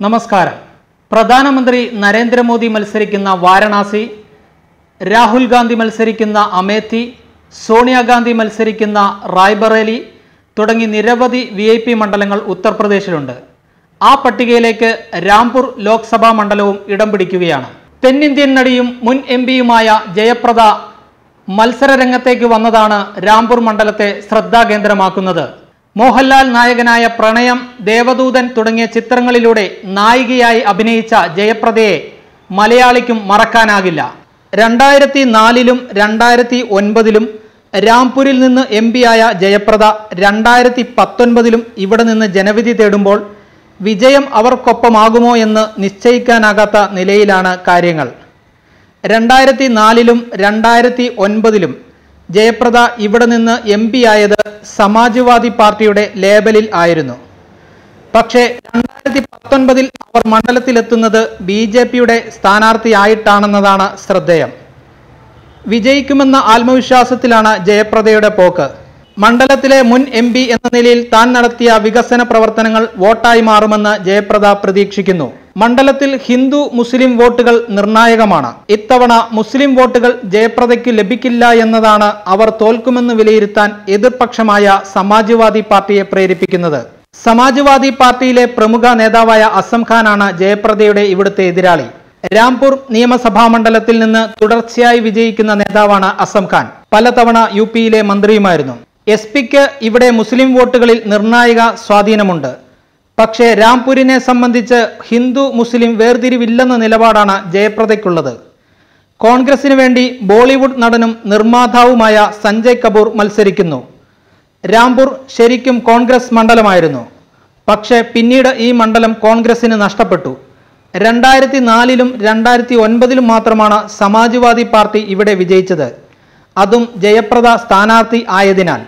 നമസ്കാരം. പ്രധാനമന്ത്രി നരേന്ദ്രമോദി മത്സരിക്കുന്ന വാരണാസി രാഹുൽ ഗാന്ധി മത്സരിക്കുന്ന അമേത്തി സോണിയാഗാന്ധി മത്സരിക്കുന്ന റായ്ബറേലി തുടങ്ങി നിരവധി വി ഐ പി മണ്ഡലങ്ങൾ ഉത്തർപ്രദേശിലുണ്ട്. ആ പട്ടികയിലേക്ക് രാംപൂർ ലോക്സഭാ മണ്ഡലവും ഇടം പിടിക്കുകയാണ്. തെന്നിന്ത്യൻ നടിയും മുൻ എം പിയുമായ ജയപ്രദ മത്സരരംഗത്തേക്ക് വന്നതാണ് രാംപൂർ മണ്ഡലത്തെ ശ്രദ്ധാകേന്ദ്രമാക്കുന്നത്. മോഹൻലാൽ നായകനായ പ്രണയം ദേവദൂതൻ തുടങ്ങിയ ചിത്രങ്ങളിലൂടെ നായികയായി അഭിനയിച്ച ജയപ്രദയെ മലയാളിക്കും മറക്കാനാകില്ല. രണ്ടായിരത്തി നാലിലും രണ്ടായിരത്തി ഒൻപതിലും രാംപൂരിൽ നിന്ന് എം പിയായ ജയപ്രദ രണ്ടായിരത്തി പത്തൊൻപതിലും ഇവിടെ നിന്ന് ജനവിധി തേടുമ്പോൾ വിജയം അവർക്കൊപ്പമാകുമോ എന്ന് നിശ്ചയിക്കാനാകാത്ത നിലയിലാണ് കാര്യങ്ങൾ. രണ്ടായിരത്തി നാലിലും രണ്ടായിരത്തി ഒൻപതിലും ജയപ്രദ ഇവിടെ നിന്ന് എം പി ആയത് സമാജ്വാദി പാർട്ടിയുടെ ലേബലിൽ ആയിരുന്നു. പക്ഷേ രണ്ടായിരത്തി പത്തൊൻപതിൽ അവർ മണ്ഡലത്തിലെത്തുന്നത് ബി ജെ പിയുടെ സ്ഥാനാർത്ഥിയായിട്ടാണെന്നതാണ് ശ്രദ്ധേയം. വിജയിക്കുമെന്ന ആത്മവിശ്വാസത്തിലാണ് ജയപ്രദയുടെ പോക്ക്. മണ്ഡലത്തിലെ മുൻ എം പി എന്ന നിലയിൽ താൻ നടത്തിയ വികസന പ്രവർത്തനങ്ങൾ വോട്ടായി മാറുമെന്ന് ജയപ്രദ പ്രതീക്ഷിക്കുന്നു. മണ്ഡലത്തിൽ ഹിന്ദു മുസ്ലിം വോട്ടുകൾ നിർണായകമാണ്. ഇത്തവണ മുസ്ലിം വോട്ടുകൾ ജയപ്രദയ്ക്ക് ലഭിക്കില്ല എന്നതാണ് അവർ തോൽക്കുമെന്ന് വിലയിരുത്താൻ എതിർപക്ഷമായ സമാജ്വാദി പാർട്ടിയെ പ്രേരിപ്പിക്കുന്നത്. സമാജ്വാദി പാർട്ടിയിലെ പ്രമുഖ നേതാവായ അസം ഖാനാണ് ജയപ്രദയുടെ ഇവിടുത്തെ എതിരാളി. രാംപൂർ നിയമസഭാ മണ്ഡലത്തിൽ നിന്ന് തുടർച്ചയായി വിജയിക്കുന്ന നേതാവാണ് അസം ഖാൻ. പലതവണ യു പിയിലെ മന്ത്രിയുമായിരുന്നു. എസ് പിക്ക് ഇവിടെ മുസ്ലിം വോട്ടുകളിൽ നിർണായക സ്വാധീനമുണ്ട്. പക്ഷേ രാംപൂരിനെ സംബന്ധിച്ച് ഹിന്ദു മുസ്ലിം വേർതിരിവില്ലെന്ന നിലപാടാണ് ജയപ്രദയ്ക്കുള്ളത്. കോൺഗ്രസിന് വേണ്ടി ബോളിവുഡ് നടനും നിർമ്മാതാവുമായ സഞ്ജയ് കപൂർ മത്സരിക്കുന്നു. രാംപൂർ ശരിക്കും കോൺഗ്രസ് മണ്ഡലമായിരുന്നു. പക്ഷേ പിന്നീട് ഈ മണ്ഡലം കോൺഗ്രസിന് നഷ്ടപ്പെട്ടു. രണ്ടായിരത്തി നാലിലും രണ്ടായിരത്തി ഒൻപതിലും മാത്രമാണ് സമാജ്വാദി പാർട്ടി ഇവിടെ വിജയിച്ചത്. അതും ജയപ്രദ സ്ഥാനാർത്ഥി ആയതിനാൽ.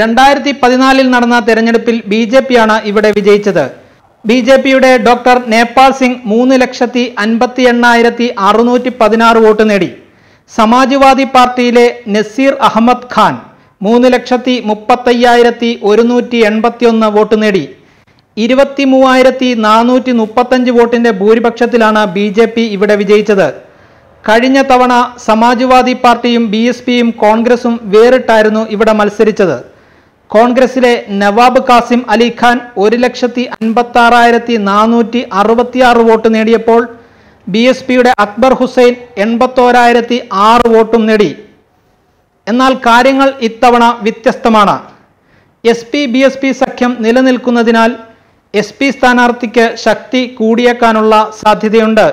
രണ്ടായിരത്തി പതിനാലിൽ നടന്ന തെരഞ്ഞെടുപ്പിൽ ബി ജെ പിയാണ് ഇവിടെ വിജയിച്ചത്. ബി ജെ പിയുടെ ഡോക്ടർ നേപ്പാൾ സിംഗ് മൂന്ന് ലക്ഷത്തി അൻപത്തി എണ്ണായിരത്തി അറുന്നൂറ്റി പതിനാറ് വോട്ട് നേടി. സമാജ്വാദി പാർട്ടിയിലെ നസീർ അഹമ്മദ് ഖാൻ മൂന്ന് ലക്ഷത്തി മുപ്പത്തയ്യായിരത്തി ഒരുന്നൂറ്റി എൺപത്തി ഒന്ന് വോട്ട് നേടി. ഇരുപത്തി മൂവായിരത്തി നാനൂറ്റി മുപ്പത്തഞ്ച് വോട്ടിന്റെ ഭൂരിപക്ഷത്തിലാണ് ബി ജെ പി ഇവിടെ വിജയിച്ചത്. കഴിഞ്ഞ തവണ സമാജ്വാദി പാർട്ടിയും ബി എസ് പിയും കോൺഗ്രസും വേറിട്ടായിരുന്നു ഇവിടെ മത്സരിച്ചത്. കോൺഗ്രസിലെ നവാബ് കാസിം അലി ഖാൻ ഒരു ലക്ഷത്തി അൻപത്തി ആറായിരത്തി നാനൂറ്റി അറുപത്തിയാറ് വോട്ട് നേടിയപ്പോൾ ബി എസ് പിയുടെ അക്ബർ ഹുസൈൻ എൺപത്തോരായിരത്തി ആറ് വോട്ടും നേടി. എന്നാൽ കാര്യങ്ങൾ ഇത്തവണ വ്യത്യസ്തമാണ്. S P B S P സഖ്യം നിലനിൽക്കുന്നതിനാൽ എസ് പി സ്ഥാനാർത്ഥിക്ക് ശക്തി കൂടിയേക്കാനുള്ള സാധ്യതയുണ്ട്.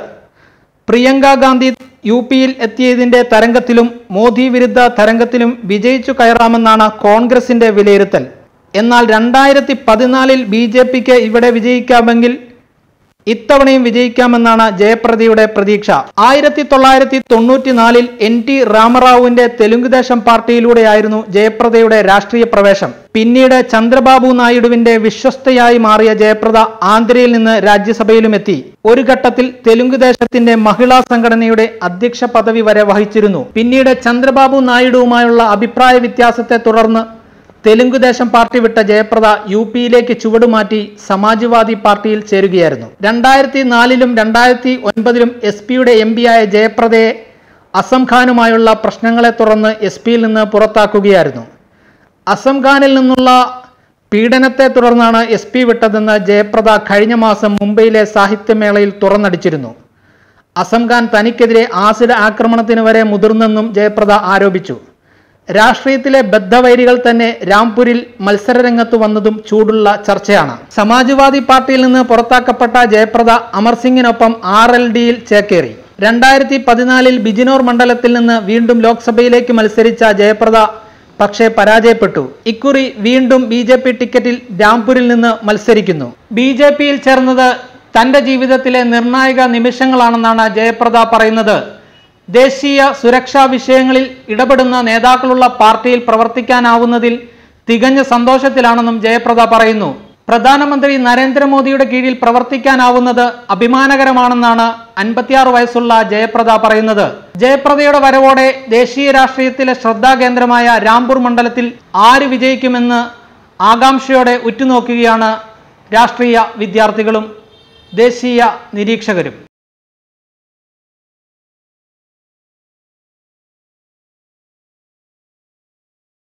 പ്രിയങ്ക ഗാന്ധി യു പിയിൽ എത്തിയതിന്റെ തരംഗത്തിലും മോദി വിരുദ്ധ തരംഗത്തിലും വിജയിച്ചു കയറാമെന്നാണ് കോൺഗ്രസിന്റെ വിലയിരുത്തൽ. എന്നാൽ രണ്ടായിരത്തി പതിനാലിൽ ബി ജെ പിക്ക് ഇവിടെ വിജയിക്കാമെങ്കിൽ ഇത്തവണയും വിജയിക്കാമെന്നാണ് ജയപ്രദയുടെ പ്രതീക്ഷ. ആയിരത്തി തൊള്ളായിരത്തി തൊണ്ണൂറ്റിനാലിൽ എൻ ടി രാമറാവുവിന്റെ തെലുങ്കുദേശം പാർട്ടിയിലൂടെയായിരുന്നു ജയപ്രദയുടെ രാഷ്ട്രീയ പ്രവേശം. പിന്നീട് ചന്ദ്രബാബു നായിഡുവിന്റെ വിശ്വസ്തയായി മാറിയ ജയപ്രദ ആന്ധ്രയിൽ നിന്ന് രാജ്യസഭയിലുമെത്തി ഒരു ഘട്ടത്തിൽ തെലുങ്കുദേശത്തിന്റെ മഹിളാ സംഘടനയുടെ അധ്യക്ഷ പദവി വരെ വഹിച്ചിരുന്നു. പിന്നീട് ചന്ദ്രബാബു നായിഡുവുമായുള്ള അഭിപ്രായ വ്യത്യാസത്തെ തുടർന്ന് തെലുങ്കുദേശം പാർട്ടി വിട്ട ജയപ്രദ യു പിയിലേക്ക് ചുവടുമാറ്റി സമാജ്വാദി പാർട്ടിയിൽ ചേരുകയായിരുന്നു. രണ്ടായിരത്തി നാലിലും രണ്ടായിരത്തി ഒൻപതിലും എസ് പിയുടെ എം പിയായ ജയപ്രദയെ അസം ഖാനുമായുള്ള പ്രശ്നങ്ങളെ തുടർന്ന് എസ് പിയിൽ നിന്ന് പുറത്താക്കുകയായിരുന്നു. അസംഖാനിൽ നിന്നുള്ള പീഡനത്തെ തുടർന്നാണ് എസ് പി വിട്ടതെന്ന് ജയപ്രദ കഴിഞ്ഞ മാസം മുംബൈയിലെ സാഹിത്യമേളയിൽ തുറന്നടിച്ചിരുന്നു. അസംഖാൻ തനിക്കെതിരെ ആസിഡ് ആക്രമണത്തിന് വരെ മുതിർന്നെന്നും ജയപ്രദ ആരോപിച്ചു. രാഷ്ട്രീയത്തിലെ ബദ്ധവൈരികൾ തന്നെ രാംപൂരിൽ മത്സരരംഗത്ത് വന്നതും ചൂടുള്ള ചർച്ചയാണ്. സമാജ്വാദി പാർട്ടിയിൽ നിന്ന് പുറത്താക്കപ്പെട്ട ജയപ്രദ അമർ സിംഗിനൊപ്പം ആർ എൽ ഡിയിൽ ചേക്കേറി. രണ്ടായിരത്തി പതിനാലിൽ ബിജിനോർ മണ്ഡലത്തിൽ നിന്ന് വീണ്ടും ലോക്സഭയിലേക്ക് മത്സരിച്ച ജയപ്രദ പക്ഷേ പരാജയപ്പെട്ടു. ഇക്കുറി വീണ്ടും ബി ജെ പി ടിക്കറ്റിൽ രാംപൂരിൽ നിന്ന് മത്സരിക്കുന്നു. ബി ജെ പിയിൽ ചേർന്നത് തന്റെ ജീവിതത്തിലെ നിർണായക നിമിഷങ്ങളാണെന്നാണ് ജയപ്രദ പറയുന്നത്. ദേശീയ സുരക്ഷാ വിഷയങ്ങളിൽ ഇടപെടുന്ന നേതാക്കളുള്ള പാർട്ടിയിൽ പ്രവർത്തിക്കാനാവുന്നതിൽ തികഞ്ഞ സന്തോഷത്തിലാണെന്നും ജയപ്രദ പറയുന്നു. പ്രധാനമന്ത്രി നരേന്ദ്രമോദിയുടെ കീഴിൽ പ്രവർത്തിക്കാനാവുന്നത് അഭിമാനകരമാണെന്നാണ് അൻപത്തിയാറ് വയസ്സുള്ള ജയപ്രദ പറയുന്നത്. ജയപ്രദയുടെ വരവോടെ ദേശീയ രാഷ്ട്രീയത്തിലെ ശ്രദ്ധാകേന്ദ്രമായ രാംപൂർ മണ്ഡലത്തിൽ ആര് വിജയിക്കുമെന്ന് ആകാംക്ഷയോടെ ഉറ്റുനോക്കുകയാണ് രാഷ്ട്രീയ വിദ്യാർത്ഥികളും ദേശീയ നിരീക്ഷകരും.